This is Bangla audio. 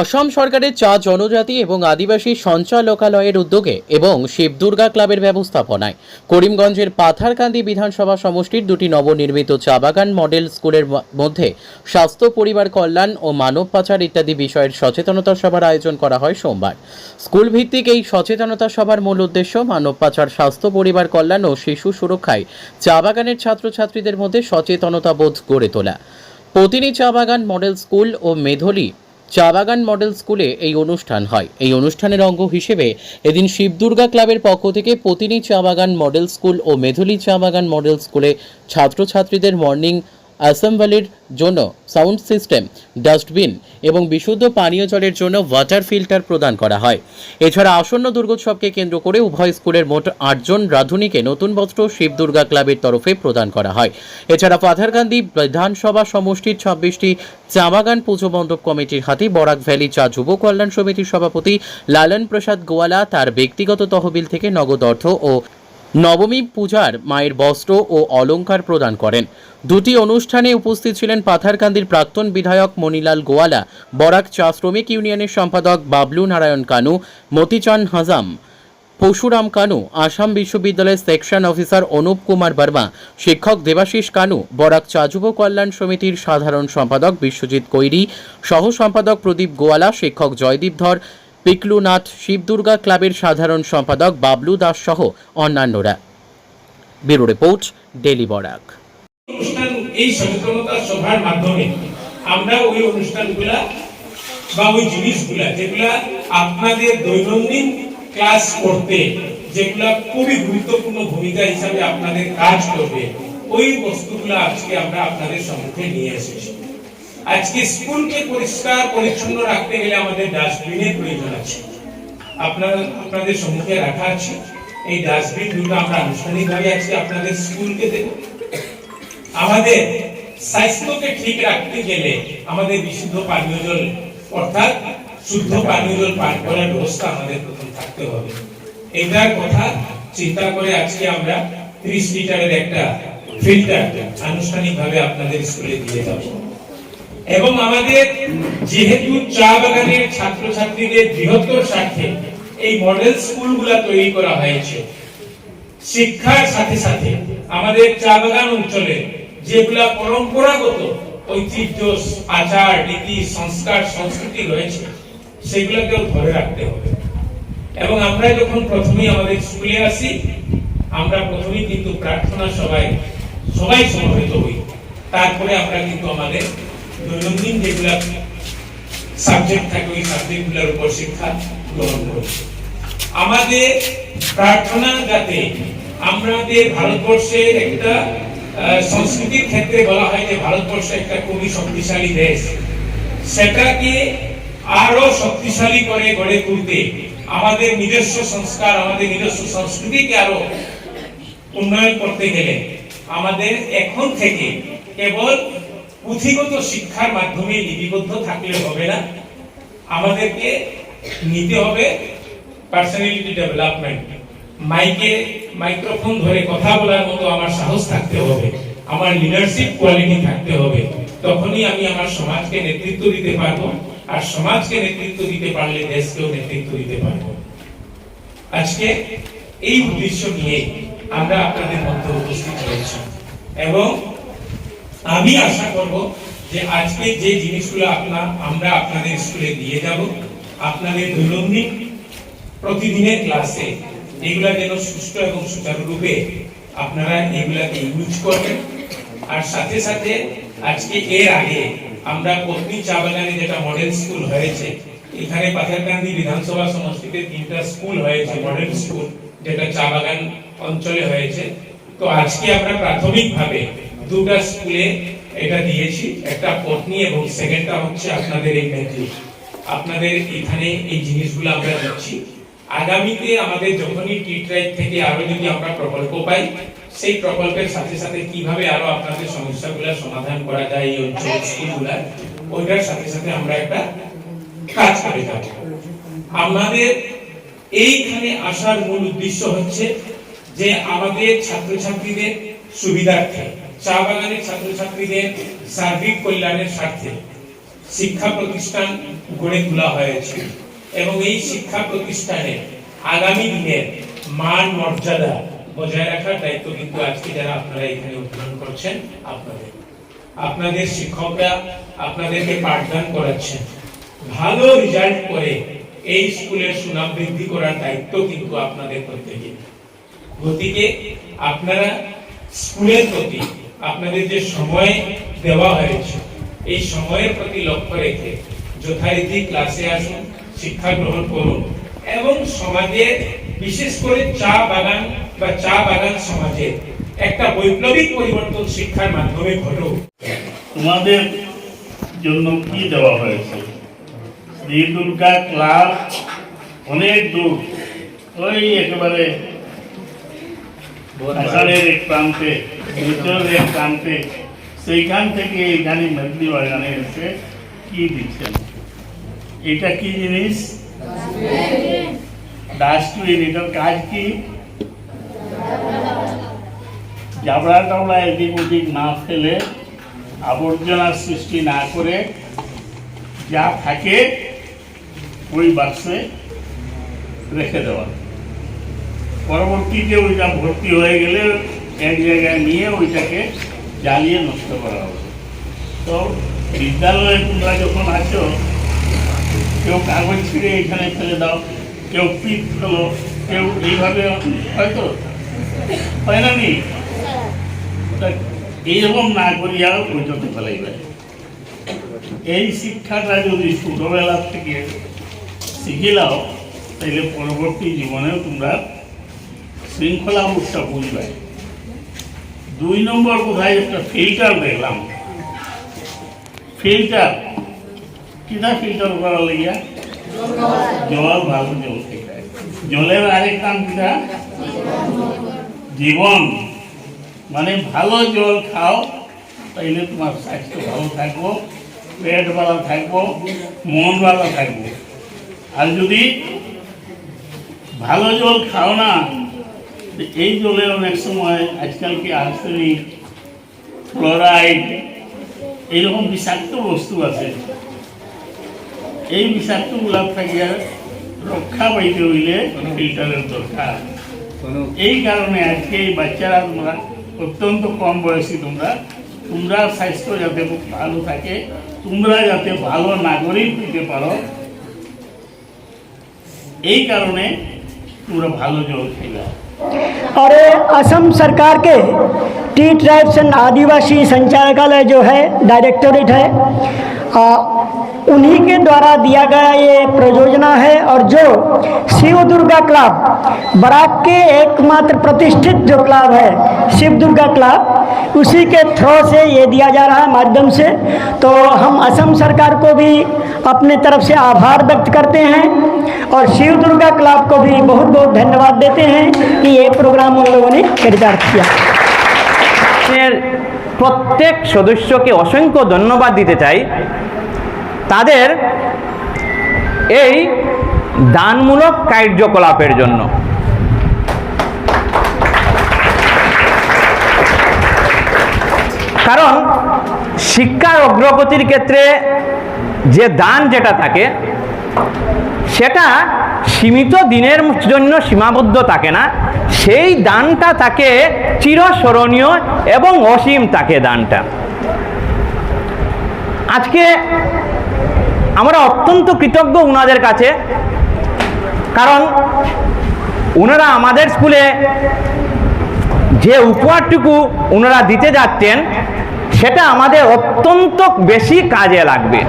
অসম সরকারের চা জনজাতি এবং আদিবাসী সঞ্চালকালয়ের উদ্যোগে এবং শিবদুর্গা ক্লাবের ব্যবস্থাপনায় করিমগঞ্জের পাথারকান্দি বিধানসভা সমষ্টির দুটি নবনির্মিত চা বাগান মডেল স্কুলের মধ্যে স্বাস্থ্য, পরিবার কল্যাণ ও মানব পাচার ইত্যাদি বিষয়ের সচেতনতা সভার আয়োজন করা হয় সোমবার। স্কুল ভিত্তিক এই সচেতনতা সভার মূল উদ্দেশ্য মানব পাচার, স্বাস্থ্য, পরিবার কল্যাণ ও শিশু সুরক্ষায় চা বাগানের ছাত্রছাত্রীদের মধ্যে সচেতনতা বোধ গড়ে তোলা। পতিনী চা বাগান মডেল স্কুল ও মেধলি চা বাগান মডেল স্কুলে এই অনুষ্ঠান হয়। এই অনুষ্ঠানের অঙ্গ হিসেবে এদিন শিবদুর্গা ক্লাবের পক্ষ থেকে পতিনী চা বাগান মডেল স্কুল ও মেধুলি চা বাগান মডেল স্কুলে ছাত্রছাত্রীদের মর্নিং অ্যাসেম্বলির জন্য সাউন্ড সিস্টেম, ডাস্টবিন এবং বিশুদ্ধ পানীয় জলের জন্য ওয়াটার ফিল্টার প্রদান করা হয়। এছাড়া আসন্ন দুর্গোৎসবকে কেন্দ্র করে উভয় স্কুলের মোট আটজন রাধুনীকে নতুন বস্ত্র শিবদুর্গা ক্লাবের তরফে প্রদান করা হয়। এছাড়া পাথারকান্দি বিধানসভা সমষ্টির ছাব্বিশটি চা বাগান পুজো মণ্ডপ কমিটির হাতে বরাক ভ্যালি চা যুব কল্যাণ সমিতির সভাপতি লালন প্রসাদ গোয়ালা তার ব্যক্তিগত তহবিল থেকে নগদ অর্থ ও নবমী পূজার মায়ের বস্ত্র ও অলংকার প্রদান করেন। দুটি অনুষ্ঠানে উপস্থিত ছিলেন পাথারকান্দির প্রাক্তন বিধায়ক মনিলাল গোয়ালা, বরাক চা শ্রমিক ইউনিয়নের সম্পাদক বাবলু নারায়ণ কানু, মতিচান হাজাম পশুরাম কানু, আসাম বিশ্ববিদ্যালয়ের সেকশন অফিসার অনুপ কুমার বর্মা, শিক্ষক দেবাশিস কানু, বরাক চা যুব কল্যাণ সমিতির সাধারণ সম্পাদক বিশ্বজিৎ কৈরি সহ সম্পাদক প্রদীপ গোয়ালা, শিক্ষক জয়দীপ ধর পিকলুনাথ শিবদুর্গা ক্লাবের সাধারণ সম্পাদক বাবলু দাস সহ অন্যান্যরা। Bureau report daily Barak. এই সচেতনতা সভার মাধ্যমে আমরা ওই অনুষ্ঠানগুলা বা ওই জিনিসগুলা যেগুলা আপনাদের দৈনন্দিন ক্লাস করতে, যেগুলা খুবই গুরুত্বপূর্ণ ভূমিকা হিসাবে আপনাদের কাজ করবে, ওই বস্তুগুলো আজকে আমরা আপনাদের সম্মুখে নিয়ে এসেছি। আজকে স্কুলকে পরিষ্কার, পরিচ্ছন্ন রাখতে গেলে আমাদের ডাস্টবিনের প্রয়োজন আছে। আপনার, আপনাদের সম্মুখে রাখা আছে। এই ডাস্টবিন দুটো আমরা আনুষ্ঠানিকভাবে আজকে আপনাদের স্কুলকে দেবো। আমাদের স্বাস্থ্যকে ঠিক রাখতে গেলে আমাদের বিশুদ্ধ পানীয় জল, অর্থাৎ শুদ্ধ পানীয় জল পান করার ব্যবস্থা আমাদের প্রথম থাকতে হবে। এটার কথা চিন্তা করে আজকে আমরা ত্রিশ লিটারের একটা ফিল্টার আনুষ্ঠানিকভাবে আপনাদের স্কুলে দিয়ে যাব। এবং আমাদের যেহেতু চা বাগানের ছাত্রছাত্রীদের বৃহত্তর স্বার্থে এই মডেল স্কুলগুলা তৈরি করা হয়েছে, শিক্ষার সাথে সাথে আমাদের চা বাগান অঞ্চলে যেগুলা পরম্পরাগত ঐতিহ্য, আচার, রীতি, সংস্কার, সংস্কৃতি রয়েছে, সেগুলোকেও ধরে রাখতে হবে। এবং আমরা যখন প্রথমেই আমাদের স্কুলে আসি, আমরা প্রথমেই কিন্তু প্রার্থনা সবাই সবাই সমবেত হই। তারপরে আমরা কিন্তু আমাদের দৈনন্দিন যেগুলা সাবজেক্ট থাকে, ওই সাবজেক্টগুলোর উপর শিক্ষা গ্রহণ করি। আমাদের প্রার্থনা যাতে আমাদের ভারতবর্ষের একটা সংস্কৃতির ক্ষেত্রে বলা হয় যে ভারতবর্ষ একটা খুবই শক্তিশালী দেশ। সেটাকে আরও শক্তিশালী করে গড়ে তুলতে আমাদের নিজস্ব সংস্কার, আমাদের নিজস্ব সংস্কৃতিকে আরও উন্নয়ন করতে গেলে আমাদের এখন থেকে কেবল পুঁথিগত শিক্ষার মাধ্যমে লিপিবদ্ধ থাকলে হবে না। আমাদেরকে নিতে হবে পার্সোনালিটি ডেভেলপমেন্ট মাইকে, মাইক্রোফোন ধরে কথা বলার মতো আমার সাহস থাকতে হবে। আমার লিডারশিপ কোয়ালিটি থাকতে হবে। তখনই আমি আমার সমাজকে নেতৃত্ব দিতে পারব আর সমাজকে নেতৃত্ব দিতে পারলে দেশকেও নেতৃত্ব দিতে পারব। আজকে এই উদ্দেশ্য নিয়ে আমরা আপনাদের মধ্যে উপস্থিত হয়েছি এবং আমি আশা করব যে আজকে যে জিনিসগুলো আপনার, আমরা আপনাদের স্কুলে দিয়ে যাব, আপনাদের দৈনন্দিন প্রতিদিনের ক্লাসে এগুলা যেন সুস্থ এবং সুচারুরূপে আপনারা এগুলাকে ইউজ করবেন। আর সাথে সাথে আজকে এর আগে আমরা পত্নী চা বাগানে যেটা মডেল স্কুল হয়েছে, এখানে পাথারকান্দি বিধানসভা সমষ্টিতে তিনটা স্কুল হয়েছে মডেল স্কুল যেটা চা বাগান অঞ্চলে হয়েছে। তো আজকে আমরা প্রাথমিকভাবে দুটা স্কুলে এটা দিয়েছি একটা পত্নী এবং সেকেন্ডটা হচ্ছে আপনাদের এই মেট্রিক আপনাদের এখানে এই জিনিসগুলো আমরা দিচ্ছি। আগামীতে আমাদের যখনই টি ট্রাইব থেকে আরও যদি আমরা প্রকল্প পাই সেই প্রকল্পের সাথে সাথে কীভাবে আরও আপনাদের সমস্যাগুলো সমাধান করা যায় এই অঞ্চল স্কুলগুলার ওইটার সাথে সাথে আমরা একটা কাজ করে যাব। আমাদের এইখানে আসার মূল উদ্দেশ্য হচ্ছে যে আমাদের ছাত্রছাত্রীদের সুবিধার্থে চা বাগানের ছাত্রছাত্রীদের সার্বিক কল্যাণের স্বার্থে শিক্ষা প্রতিষ্ঠান গড়ে তোলা হয়েছে। এবং এই শিক্ষা প্রতিষ্ঠানে আগামী দিনের মান মর্যাদা বজায় রাখার দায়িত্ব কিন্তু আজকে যারা আপনারা এখানে অধ্যয়ন করছেন, আপনাদের। আপনাদের শিক্ষকরা আপনাদেরকে পাঠদান করাচ্ছেন। ভালো রেজাল্ট করে এই স্কুলের সুনাম বৃদ্ধি করার দায়িত্ব কিন্তু আপনাদের প্রত্যেকের। গতিকে আপনারা স্কুলের প্রতি আপনাদের যে সময় দেওয়া হয়েছে এই সময়ের প্রতি লক্ষ্য রেখে যথারীতি ক্লাসে আসুন শিক্ষা গ্রহণ করুন এবং সমাজে বিশেষ করে চা বাগান বা চা বাগান সমাজে একটা বৈপ্লবিক পরিবর্তন শিক্ষার মাধ্যমে ঘটুক। তোমাদের জন্য কি দেওয়া হয়েছে? শ্রী দুর্গা ক্লাস অনেক দূর ওই একেবারে আষাঢ়ের এক প্রান্তে। ভিতরের এক প্রান্তে সেইখান থেকে এখানে মেদিনী বাগানে এসে কি দিচ্ছেন? এটা কি জিনিস? ডাস্টবিন এটার কাজ কি? জাবড়া টাবড়া এদিক ওদিক না ফেলে আবর্জনার সৃষ্টি না করে যা থাকে ওই বাক্সে রেখে দেওয়া। পরবর্তীতে ওইটা ভর্তি হয়ে গেলে এক জায়গায় নিয়ে ওইটাকে জ্বালিয়ে নষ্ট করা হবে। তো বিদ্যালয়ে তোমরা যখন আছো, কেউ কাগজ ছিঁড়ে এখানে ফেলে দাও, কেউ পিঠ ফেলো, কেউ এইভাবে হয়তো? হয় না নি এইরকম না করিয়া ওইটাতে ফেলাইবে। এই শিক্ষাটা যদি ছোটবেলা থেকে শিখে নাও তাহলে পরবর্তী জীবনেও তোমরা শৃঙ্খলা বোধটা বুঝবে। দুই নম্বর কোথায়? একটা ফিল্টার দেখলাম। ফিল্টার কিনা ফিল্টার করার লাগিয়া? জল, ভালো জল জলের আরেক নাম কিনা? জীবন। মানে ভালো জল খাও, তাইলে তোমার স্বাস্থ্য ভালো থাকব, পেট ভালো থাকব, মন ভালো থাকব। আর যদি ভালো জল খাও না এই জলে অনেক সময় আজকাল কি আর্সেনিক ফ্লোরাইড এইরকম বিষাক্ত বস্তু আছে। এই বিষাক্ত বিষাক্তগুলা থেকে রক্ষা পাইতে হইলে ফিল্টারের দরকার। এই কারণে আজকে এই বাচ্চারা তোমরা অত্যন্ত কম বয়সী তোমরা তোমরা স্বাস্থ্য যাতে খুব ভালো থাকে তোমরা যাতে ভালো নাগরিক হইতে পারো। এই কারণে তোমরা ভালো জল খেলা और असम सरकार के टी ट्राइब्स एंड आदिवासी संचालकालय जो है डायरेक्टोरेट है आ, उन्हीं के द्वारा दिया गया ये प्रयोजना है और जो शिव दुर्गा क्लब बराक के एकमात्र प्रतिष्ठित जो क्लब है शिव दुर्गा क्लब उसी के थ्रो से ये दिया जा रहा है माध्यम से तो हम असम सरकार को भी अपने तरफ से आभार व्यक्त करते हैं और शिव दुर्गा क्लब को भी बहुत बहुत धन्यवाद देते हैं कि ये प्रोग्राम उन लोगों ने निर्धारित किया এর প্রত্যেক সদস্যকে অসংখ্য ধন্যবাদ দিতে চাই তাদের এই দানমূলক কার্যকলাপের জন্য কারণ শিক্ষার অগ্রগতির ক্ষেত্রে যে দান যেটা থাকে, সেটা সীমিত দিনের জন্য সীমাবদ্ধ থাকে না। সেই দানটা থাকে চিরস্মরণীয় এবং অসীম থাকে দানটা। আজকে আমরা অত্যন্ত কৃতজ্ঞ উনাদের কাছে, কারণ ওনারা আমাদের স্কুলে যে উপহারটুকু ওনারা দিতে যাচ্ছেন সেটা আমাদের অত্যন্ত বেশি কাজে লাগবে।